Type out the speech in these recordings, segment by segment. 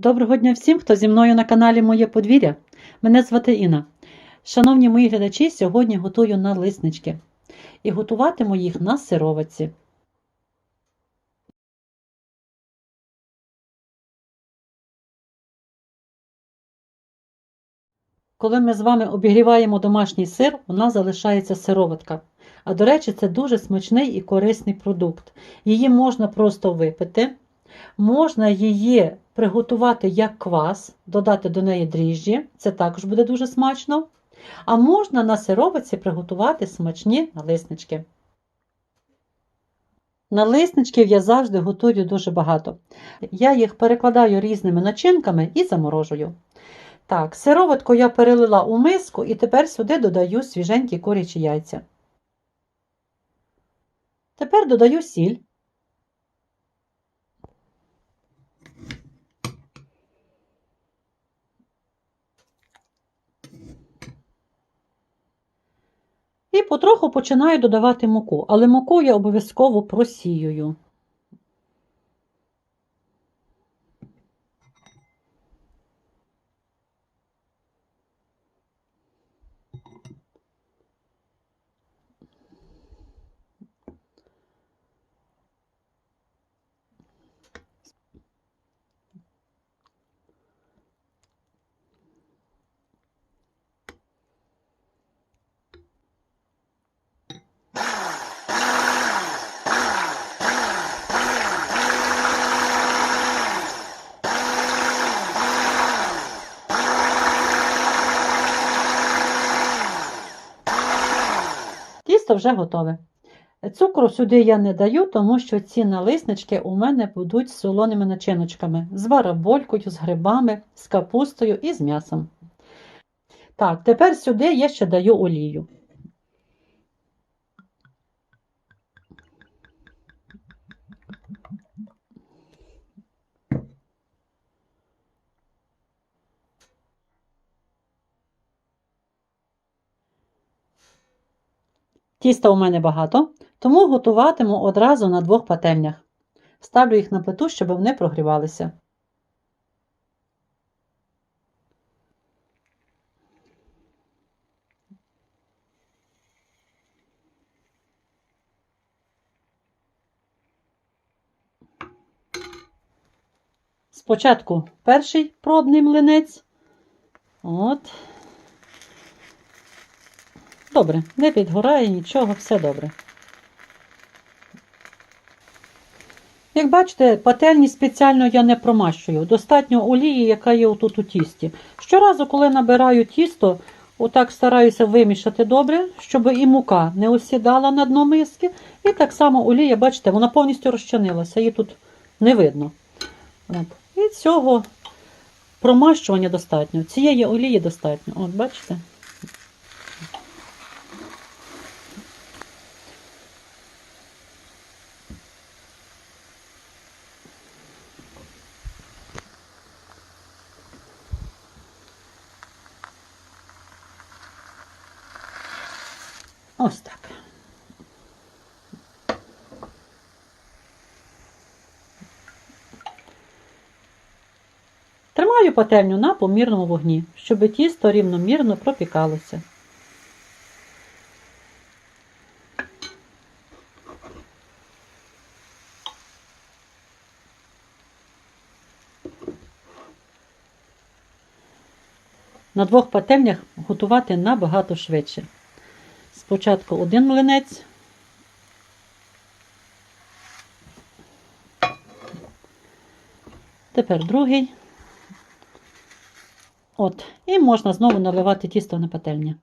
Доброго дня всім, хто зі мною на каналі Моє подвір'я. Мене звати Інна. Шановні мої глядачі, сьогодні готую налиснички. І готуватиму їх на сировиці. Коли ми з вами обігріваємо домашній сир, у нас залишається сироватка. А до речі, це дуже смачний і корисний продукт. Її можна просто випити. Можна її приготувати як квас, додати до неї дріжджі, це також буде дуже смачно. А можна на сировиці приготувати смачні налиснички. Налисничків я завжди готую дуже багато. Я їх перекладаю різними начинками і заморожую. Так, сироватку я перелила у миску і тепер сюди додаю свіженькі курячі яйця. Тепер додаю сіль. І потроху починаю додавати муку, але муку я обов'язково просіюю. Тісто вже готове. Цукру сюди я не даю, тому що ці налиснички у мене будуть з солоними начиночками, з бараболькою, з грибами, з капустою і з м'ясом. Так, тепер сюди я ще даю олію. Тіста у мене багато, тому готуватиму одразу на двох пательнях. Ставлю їх на плиту, щоб вони прогрівалися. Спочатку перший пробний млинець. От. Добре, не підгорає нічого, все добре. Як бачите, пательні спеціально я не промащую. Достатньо олії, яка є отут у тісті. Щоразу, коли набираю тісто, отак стараюся вимішати добре, щоб і мука не осідала на дно миски. І так само олія, бачите, вона повністю розчинилася, її тут не видно. От. І цього промащування достатньо. Цієї олії достатньо. От, бачите? Ось так. Тримаю пательню на помірному вогні, щоб тісто рівномірно пропікалося. На двох пательнях готувати набагато швидше. Спочатку один млинець. Тепер другий. От. І можна знову наливати тісто на пательню.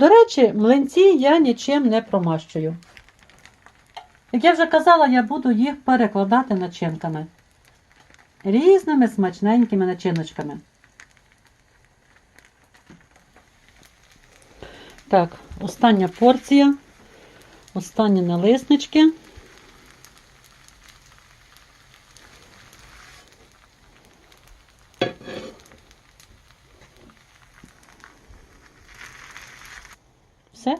До речі, млинці я нічим не промащую. Як я вже казала, я буду їх перекладати начинками. Різними смачненькими начиночками. Так, остання порція. Останні налиснички. Все.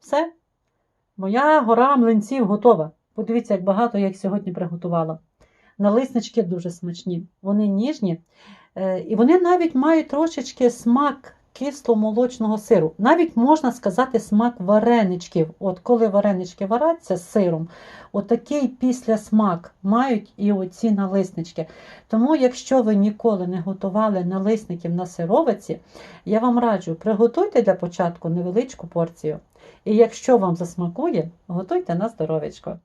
Все. Моя гора млинців готова. Подивіться, як багато я їх сьогодні приготувала. Налиснички дуже смачні, вони ніжні. Е, І вони навіть мають трошечки смак кисло-молочного сиру. Навіть можна сказати смак вареничків. От коли варенички варяться з сиром, отакий післясмак мають і оці налиснички. Тому, якщо ви ніколи не готували налисників на сировиці, я вам раджу, приготуйте для початку невеличку порцію. І якщо вам засмакує, готуйте на здоровечко.